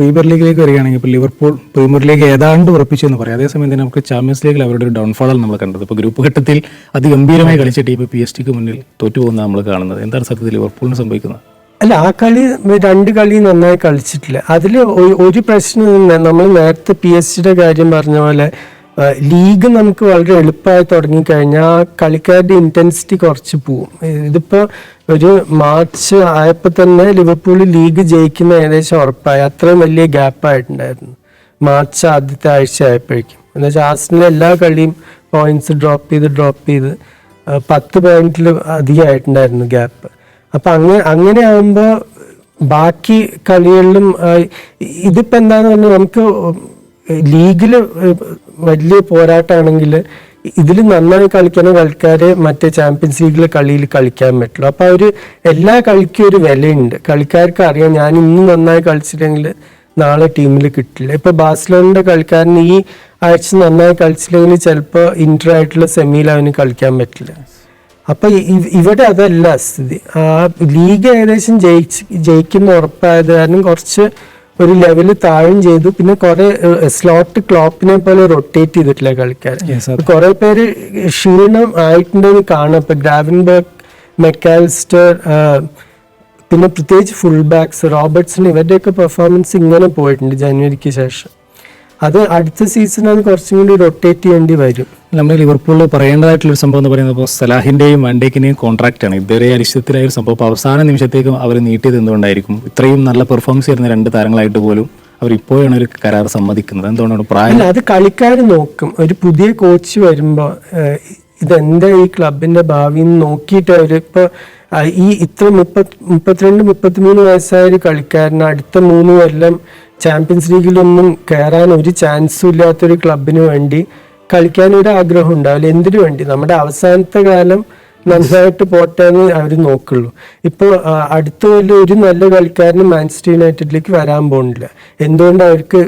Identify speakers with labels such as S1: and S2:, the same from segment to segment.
S1: Premier ലീഗിലേക്ക് വരികയാണെങ്കിൽ ഇപ്പോൾ Liverpool premier league ഏതാണ്ട് ഉറപ്പിച്ചെന്ന് പറയാം. അതേസമയം തന്നെ നമുക്ക് ചാമ്പ്യൻസ് ലീഗിൽ അവരുടെ ഒരു ഡൗൺഫോളാണ് നമ്മൾ കണ്ടത്. ഇപ്പോൾ ഗ്രൂപ്പ് ഘട്ടത്തിൽ അതിഗംഭീരമായി കളിച്ച ടീം പി എസ് ടിക്ക് മുന്നിൽ തോറ്റുപോകുന്ന നമ്മൾ കാണുന്നത്. എന്താണ് സത്യത്തിൽ ലിവർപൂളിന് സംഭവിക്കുന്നത്?
S2: അല്ല ആ കളി രണ്ട് കളി നന്നായി കളിച്ചിട്ടില്ല. അതിൽ ഒരു പ്രശ്നം നമ്മൾ നേരത്തെ പി എസ് സിയുടെ കാര്യം പറഞ്ഞ പോലെ ലീഗ് നമുക്ക് വളരെ എളുപ്പമായി തുടങ്ങിക്കഴിഞ്ഞാൽ കളിക്കാരുടെ ഇന്റൻസിറ്റി കുറച്ച് പോവും. ഇതിപ്പോൾ ഒരു മാർച്ച് ആയപ്പോൾ തന്നെ ലിവർപൂൾ ലീഗ് ജയിക്കുന്ന ഏകദേശം ഉറപ്പായി. അത്രയും വലിയ ഗ്യാപ്പായിട്ടുണ്ടായിരുന്നു മാർച്ച് ആദ്യത്തെ ആഴ്ച ആയപ്പോഴേക്കും. എന്നുവെച്ചാൽ വെച്ചാൽ ആസ്റ്റിലെ എല്ലാ കളിയും പോയിന്റ്സ് ഡ്രോപ്പ് ചെയ്ത് ഡ്രോപ്പ് ചെയ്ത് പത്ത് പോയിന്റിൽ അധികമായിട്ടുണ്ടായിരുന്നു ഗ്യാപ്പ് അപ്പൊ അങ്ങനെ അങ്ങനെ ആകുമ്പോ ബാക്കി കളികളിലും ഇതിപ്പോൾ ഇതിപ്പോ എന്താന്ന് പറഞ്ഞാൽ നമുക്ക് ലീഗിൽ വലിയ പോരാട്ടമാണെങ്കിൽ ഇതിൽ നന്നായി കളിക്കുന്ന കളിക്കാരെ മറ്റേ ചാമ്പ്യൻസ് ലീഗിലെ കളിയിൽ കളിക്കാൻ പറ്റുള്ളൂ. അപ്പൊ അവർ എല്ലാ കളിക്കും ഒരു വിലയുണ്ട്. കളിക്കാർക്ക് അറിയാം ഞാൻ ഇന്ന് നന്നായി കളിച്ചില്ലെങ്കിൽ നാളെ ടീമിൽ കിട്ടില്ല. ഇപ്പൊ ബാഴ്സലോണിന്റെ കളിക്കാരന് ഈ ആഴ്ച നന്നായി കളിച്ചില്ലെങ്കിൽ ചിലപ്പോൾ ഇന്റർ ആയിട്ടുള്ള സെമിയിൽ അവന് കളിക്കാൻ പറ്റില്ല. അപ്പൊ ഇവിടെ അതല്ല സ്ഥിതി. ആ ലീഗ് ഏകദേശം ജയിച്ച് ജയിക്കുന്ന ഉറപ്പായത് കാരണം കുറച്ച് ഒരു ലെവൽ താഴും ചെയ്തു. പിന്നെ കുറെ സ്ലോട്ട് ക്ലോക്കിനെ പോലെ റൊട്ടേറ്റ് ചെയ്തിട്ടില്ല കളിക്കാർ.
S1: Yes,
S2: കുറെ പേര് ക്ഷീണം ആയിട്ടുണ്ടെന്ന് കാണാം. ഇപ്പൊ ഗ്രാവിൻബർഗ് മെക്കാൽസ്റ്റർ പിന്നെ പ്രത്യേകിച്ച് ഫുൾ ബാക്സ് റോബർട്ട്സൺ ഇവരുടെയൊക്കെ പെർഫോമൻസ് ഇങ്ങനെ പോയിട്ടുണ്ട് ജനുവരിക്ക് ശേഷം. അത് അടുത്ത സീസൺ അത് കുറച്ചും കൂടി റൊട്ടേറ്റ് ചെയ്യേണ്ടി വരും.
S1: നമ്മൾ ലിവർപൂളിൽ പറയേണ്ടതായിട്ടുള്ള ഒരു സംഭവം എന്ന് പറയുന്നത് ഇപ്പോൾ സലാഹിന്റെയും വാൻഡേക്കിന്റെയും കോൺട്രാക്റ്റ് ആണ്. ഇതുവരെ അനിശ്ചിതത്തിലായ ഒരു സംഭവം. അവസാന നിമിഷത്തേക്കും അവർ നീട്ടിയത് എന്തുകൊണ്ടായിരിക്കും? ഇത്രയും നല്ല പെർഫോമൻസ് ചെയ്യുന്ന രണ്ട് താരങ്ങളായിട്ട് പോലും അവർ ഇപ്പോഴാണ് ഒരു കരാർ സമ്മതിക്കുന്നത്. എന്തുകൊണ്ടാണ് പ്രായം?
S2: അത് കളിക്കാർ നോക്കും. ഒരു പുതിയ കോച്ച് വരുമ്പോൾ ഇതെന്താ ഈ ക്ലബിന്റെ ഭാവി നോക്കിയിട്ട് അവർ ഇപ്പൊ ഈ ഇത്ര മുപ്പത് മുപ്പത്തിരണ്ട് മുപ്പത്തിമൂന്ന് വയസ്സായ ഒരു കളിക്കാരന് അടുത്ത മൂന്ന് കൊല്ലം ചാമ്പ്യൻസ് ലീഗിലൊന്നും കയറാൻ ഒരു ചാൻസും ഇല്ലാത്തൊരു ക്ലബിന് വേണ്ടി കളിക്കാൻ ഒരു ആഗ്രഹം ഉണ്ടാവില്ല. എന്തിനു വേണ്ടി? നമ്മുടെ അവസാനത്തെ കാലം നന്നായിട്ട് പോട്ടെ എന്ന് അവർ നോക്കുള്ളൂ. ഇപ്പോൾ അടുത്ത കൊല്ലം ഒരു നല്ല കളിക്കാരന് മാഞ്ചസ്റ്റർ യുണൈറ്റഡിലേക്ക് വരാൻ പോകുന്നില്ല. എന്തുകൊണ്ട് അവർക്ക്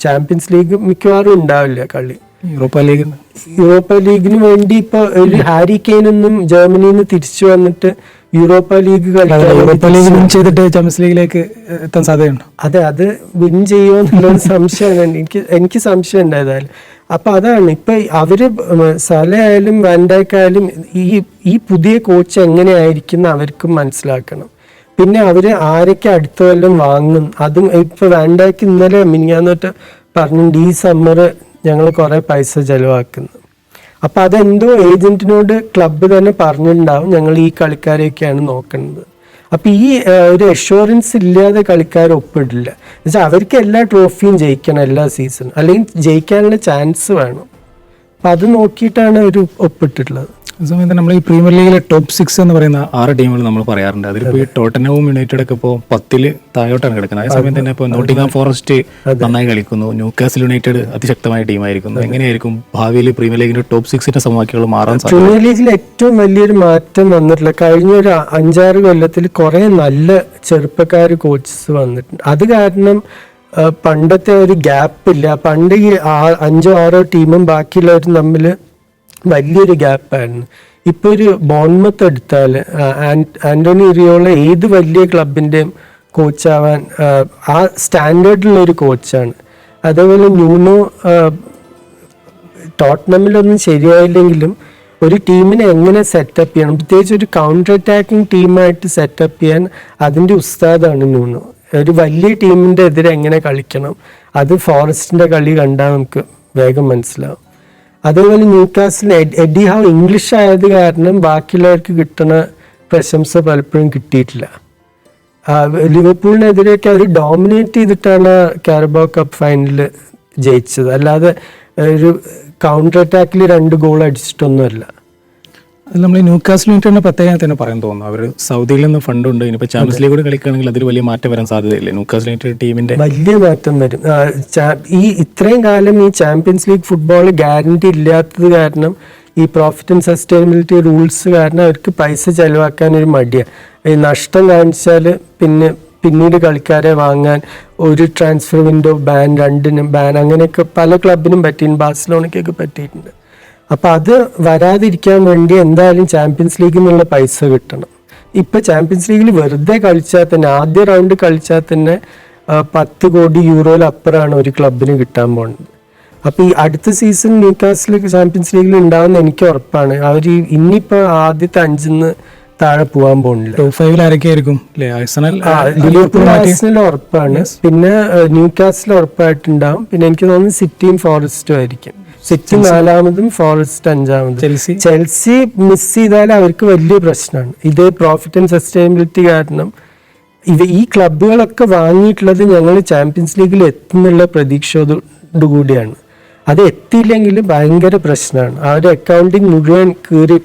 S2: ചാമ്പ്യൻസ് ലീഗ് മിക്കവാറും ഉണ്ടാവില്ല കളി.
S1: യൂറോപ്പ ലീഗ്
S2: യൂറോപ്പ ലീഗിന് വേണ്ടി ഇപ്പൊ ഒരു ഹാരി ഒന്നും ജർമ്മനിയിൽ നിന്ന് തിരിച്ചു വന്നിട്ട് Europa League
S1: Europa League win ചെയ്തിട്ട് ചാമ്പ്യൻസ് ലീഗിലേക്ക് എത്താൻ സാധ്യതയുണ്ടോ.
S2: അതെ അത് വിൻ ചെയ്യുമോ എന്നുള്ളൊരു സംശയമാണ്. എനിക്ക് എനിക്ക് സംശയം ഉണ്ടായതായാലും അപ്പൊ അതാണ് ഇപ്പൊ അവർ സലയായാലും വാൻഡാക്കായാലും ഈ ഈ പുതിയ കോച്ച് എങ്ങനെയായിരിക്കും അവർക്കും മനസ്സിലാക്കണം. പിന്നെ അവർ ആരൊക്കെ അടുത്ത കൊല്ലം വാങ്ങും? അതും ഇപ്പൊ വാൻഡാക്ക് ഇന്നലെ മിനിഞ്ഞാന്നോട്ട് പറഞ്ഞിട്ടുണ്ട് ഈ സമ്മർ ഞങ്ങൾ കുറേ പൈസ ചെലവാക്കുന്നു. അപ്പം അതെന്തോ ഏജന്റിനോട് ക്ലബ്ബ് തന്നെ പറഞ്ഞിട്ടുണ്ടാവും ഞങ്ങൾ ഈ കളിക്കാരെയൊക്കെയാണ് നോക്കുന്നത്. അപ്പം ഈ ഒരു എഷുറൻസ് ഇല്ലാതെ കളിക്കാർ ഒപ്പിടില്ല. എന്നുവെച്ചാൽ അവർക്ക് എല്ലാ ട്രോഫിയും ജയിക്കണം എല്ലാ സീസണും അല്ലെങ്കിൽ ജയിക്കാനുള്ള ചാൻസ് വേണം. അപ്പം അത് നോക്കിയിട്ടാണ് അവർ ഒപ്പിട്ടിട്ടുള്ളത്.
S1: സമയത്ത് നമ്മൾ ഈ പ്രീമിയർ ലീഗിലെ ടോപ്പ് സിക്സ് എന്ന് പറയുന്ന ആറ് ടീമുകൾ നമ്മൾ പറയാറുണ്ട്. അതിലിപ്പോൾ ഈ ടോട്ടനവും യുണൈറ്റഡ് ഒക്കെ ഇപ്പോൾ പത്തിൽ താഴോട്ടാണ് കിടക്കുന്നത്. അതേ സമയത്ത് തന്നെ ഇപ്പോൾ നോട്ടിംഗാം ഫോറസ്റ്റ് നന്നായി കളിക്കുന്നു. ന്യൂകാസിൽ യുണൈറ്റഡ് അതിശക്തമായ ടീമായിരിക്കുന്നു എങ്ങനെയായിരിക്കും ഭാവിയിൽ പ്രീമിയർ ലീഗിന്റെ ടോപ്പ് സിക്സിന്റെ സമവാക്യങ്ങൾ മാറാൻ
S2: പ്രീമിയർ ലീഗിൽ ഏറ്റവും വലിയൊരു മാറ്റം വന്നിട്ടില്ല. കഴിഞ്ഞ ഒരു അഞ്ചാറ് കൊല്ലത്തിൽ കുറെ നല്ല ചെറുപ്പക്കാർ കോച്ചസ് വന്നിട്ടുണ്ട്. അത് കാരണം പണ്ടത്തെ ഒരു ഗ്യാപ്പ് ഇല്ല. പണ്ട് ഈ അഞ്ചോ ആറോ ടീമും ബാക്കിയുള്ളവരും തമ്മിൽ വലിയൊരു ഗ്യാപ്പായിരുന്നു ഇപ്പൊ ഒരു ബോൺമത്ത് എടുത്താൽ ആന്റോണി ഇറിയോള ഏത് വലിയ ക്ലബിന്റെയും കോച്ചാവാൻ ആ സ്റ്റാൻഡേർഡിലുള്ള ഒരു കോച്ചാണ് അതേപോലെ ന്യൂനോ ടോട്ട്നമ്മിലൊന്നും ശരിയായില്ലെങ്കിലും ഒരു ടീമിനെ എങ്ങനെ സെറ്റപ്പ് ചെയ്യണം? പ്രത്യേകിച്ച് ഒരു കൗണ്ടർ അറ്റാക്കിംഗ് ടീമായിട്ട് സെറ്റപ്പ് ചെയ്യാൻ അതിന്റെ ഉസ്താദാണ് ന്യൂനോ. ഒരു വലിയ ടീമിന്റെ എതിരെ എങ്ങനെ കളിക്കണം? അത് ഫോറസ്റ്റിന്റെ കളി കണ്ടാൽ നമുക്ക് വേഗം മനസ്സിലാവും. അതേപോലെ ന്യൂകാസിൽ എഡി ഹൗ ഇംഗ്ലീഷ് ആയത് കാരണം ബാക്കിയുള്ളവർക്ക് കിട്ടുന്ന പ്രശംസ പലപ്പോഴും കിട്ടിയിട്ടില്ല. ലിവർപൂളിനെതിരെയൊക്കെ അവർ ഡോമിനേറ്റ് ചെയ്തിട്ടാണ് കാരബോ കപ്പ് ഫൈനലിൽ ജയിച്ചത്. അല്ലാതെ ഒരു കൗണ്ടർ അറ്റാക്കിൽ രണ്ട് ഗോൾ അടിച്ചിട്ടൊന്നുമല്ല.
S1: അത് നമ്മൾ ന്യൂക്കാസ്റ്റ് യുണൈറ്റഡിന്റെ പ്രത്യേകത തന്നെ പറയാൻ തോന്നുന്നു. അവർ സൗദിയിൽ നിന്ന് ഫണ്ട് ഉണ്ട്. ഇനിയിപ്പോൾ ചാമ്പ്യൻസ് ലീഗ് കൂടെ കളിക്കുകയാണെങ്കിൽ അതിൽ വലിയ മാറ്റം വരാൻ സാധ്യതയില്ലേ. ന്യൂക്കാസ്റ്റ് യുണൈറ്റഡ് ടീമിന്റെ
S2: വലിയ മാറ്റം വരും. ഈ ഇത്രയും കാലം ഈ ചാമ്പ്യൻസ് ലീഗ് ഫുട്ബോൾ ഗ്യാരണ്ടി ഇല്ലാത്തത് കാരണം ഈ പ്രോഫിറ്റ് ആൻഡ് സസ്റ്റൈനബിലിറ്റി റൂൾസ് കാരണം അവർക്ക് പൈസ ചെലവാക്കാൻ ഒരു മടിയാണ് ഈ നഷ്ടം കാണിച്ചാൽ പിന്നെ പിന്നീട് കളിക്കാരെ വാങ്ങാൻ ഒരു ട്രാൻസ്ഫർ വിൻഡോ ബാൻ രണ്ടിനും ബാൻ അങ്ങനെയൊക്കെ പല ക്ലബിനും പറ്റിയിട്ടുണ്ട്. ബാഴ്സലോണയ്ക്കൊക്കെ പറ്റിയിട്ടുണ്ട്. അപ്പൊ അത് വരാതിരിക്കാൻ വേണ്ടി എന്തായാലും ചാമ്പ്യൻസ് ലീഗിൽ നിന്നുള്ള പൈസ കിട്ടണം. ഇപ്പൊ ചാമ്പ്യൻസ് ലീഗിൽ വെറുതെ കളിച്ചാൽ തന്നെ ആദ്യ റൗണ്ട് കളിച്ചാൽ തന്നെ പത്ത് കോടി യൂറോയിൽ അപ്പുറമാണ് ഒരു ക്ലബിന് കിട്ടാൻ പോകുന്നത് അപ്പൊ ഈ അടുത്ത സീസൺ ന്യൂക്കാസിൽ ചാമ്പ്യൻസ് ലീഗിൽ ഉണ്ടാവുന്ന എനിക്ക് ഉറപ്പാണ്. അവർ ഇനിയിപ്പോ ആദ്യത്തെ അഞ്ചിന്ന് താഴെ പോകാൻ പോകുന്നില്ല
S1: ടോപ്പ് ഫൈവിൽ ആരൊക്കെയായിരിക്കും? അല്ലേ ആഴ്സണൽ
S2: ഉറപ്പാണ്. പിന്നെ ന്യൂകാസിൽ ഉറപ്പായിട്ടുണ്ടാവും. പിന്നെ എനിക്ക് തോന്നുന്നു സിറ്റിയും ഫോറസ്റ്റും ആയിരിക്കും. സിറ്റി നാലാമതും ഫോറസ്റ്റ് അഞ്ചാമതും.
S1: ചെൽസി?
S2: ചെൽസി മിസ് ചെയ്താൽ അവർക്ക് വലിയ പ്രശ്നമാണ്. ഇത് പ്രോഫിറ്റ് ആൻഡ് സസ്റ്റൈനബിലിറ്റി കാരണം ഇവ ഈ ക്ലബുകളൊക്കെ വാങ്ങിയിട്ടുള്ളത് ഞങ്ങൾ ചാമ്പ്യൻസ് ലീഗിൽ എത്തുന്നുള്ള പ്രതീക്ഷയോടുകൂടിയാണ് അത് എത്തിയില്ലെങ്കിൽ ഭയങ്കര പ്രശ്നമാണ്. അവരുടെ അക്കൗണ്ടിങ് മുഴുവൻ കീറി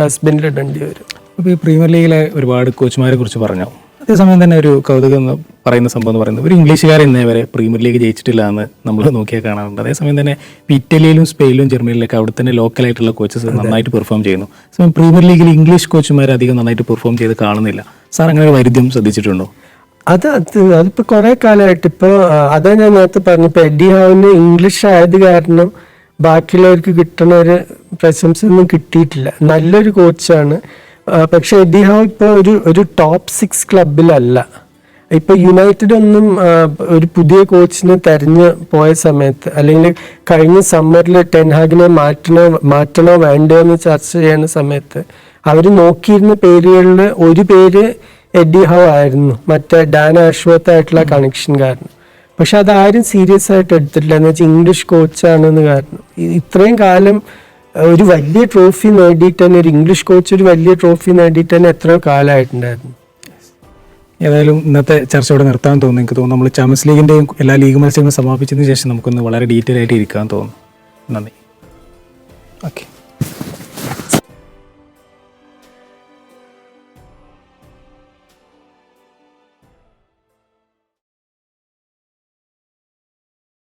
S2: ഡസ്റ്റ്ബിനിൽ ഇടേണ്ടി വരും.
S1: അപ്പോൾ ഈ പ്രീമിയർ ലീഗിലെ ഒരുപാട് കോച്ചുമാരെ കുറിച്ച് പറഞ്ഞു? അതേസമയം തന്നെ ഒരു കൗതുകം പറയുന്ന സംഭവം എന്ന് പറയുന്നത്. ഒരു ഇംഗ്ലീഷുകാരൻ ഇന്നേ വരെ പ്രീമിയർ ലീഗ് ജയിച്ചിട്ടില്ല എന്ന് നമ്മൾ നോക്കിയാൽ കാണാറുണ്ട്. അതേസമയം തന്നെ ഇറ്റലിയിലും സ്പെയിനിലും ജർമ്മനിയിലൊക്കെ അവിടെ തന്നെ ലോക്കലായിട്ടുള്ള കോച്ചസ് നന്നായിട്ട് പെർഫോം ചെയ്യുന്നു. സമയം പ്രീമിയർ ലീഗിൽ ഇംഗ്ലീഷ് കോച്ചുമാർ അധികം നന്നായിട്ട് പെർഫോം ചെയ്ത് കാണുന്നില്ല. സാർ അങ്ങനെ ഒരു വൈരുദ്ധ്യം ശ്രദ്ധിച്ചിട്ടുണ്ടോ?
S2: അത് അത് അതിപ്പോൾ കുറെ കാലമായിട്ട് ഇപ്പോൾ അതാ ഞാൻ നേരത്തെ പറഞ്ഞു ഇപ്പൊ എഡി ഹാവിന് ഇംഗ്ലീഷ് ആയത് കാരണം ബാക്കിയുള്ളവർക്ക് കിട്ടുന്ന ഒരു പ്രശംസ ഒന്നും കിട്ടിയിട്ടില്ല. നല്ലൊരു കോച്ചാണ് പക്ഷെ എഡി ഹാവ് ഇപ്പോൾ ഒരു ഒരു ടോപ്പ് സിക്സ് ക്ലബിലല്ല ഇപ്പൊ യുണൈറ്റഡ് ഒന്നും ഒരു പുതിയ കോച്ചിനെ തെരഞ്ഞു പോയ സമയത്ത് അല്ലെങ്കിൽ കഴിഞ്ഞ സമ്മറിൽ ടെൻഹാഗിനെ മാറ്റണോ മാറ്റണോ വേണ്ടോ എന്ന് ചർച്ച ചെയ്യുന്ന സമയത്ത് അവർ നോക്കിയിരുന്ന പേരുകളിൽ ഒരു പേര് എഡി ഹവ് ആയിരുന്നു. മറ്റേ ഡാൻ അശ്വത്ത് ആയിട്ടുള്ള കണക്ഷൻ കാരണം. പക്ഷെ അതാരും സീരിയസ് ആയിട്ട് എടുത്തിട്ടില്ല. എന്ന് വെച്ചാൽ ഇംഗ്ലീഷ് കോച്ചാണെന്ന് കാരണം. ഇത്രയും കാലം ഒരു വലിയ ട്രോഫി നേടിയിട്ട് തന്നെ ഒരു ഇംഗ്ലീഷ് കോച്ച് ഒരു വലിയ ട്രോഫി നേടിയിട്ട് തന്നെ എത്രയോ കാലമായിട്ടുണ്ടായിരുന്നു.
S1: ഏതായാലും ഇന്നത്തെ ചർച്ചയോടെ നിർത്താൻ തോന്നുന്നു. എനിക്ക് തോന്നുന്നു നമ്മൾ ചാമ്പ്യൻസ് ലീഗിന്റെയും എല്ലാ ലീഗ് മത്സരങ്ങളും സമാപിച്ചതിന് ശേഷം നമുക്കൊന്ന് വളരെ ഡീറ്റെയിൽ ആയിട്ട് ഇരിക്കാൻ തോന്നുന്നു. നന്ദി. ഓക്കെ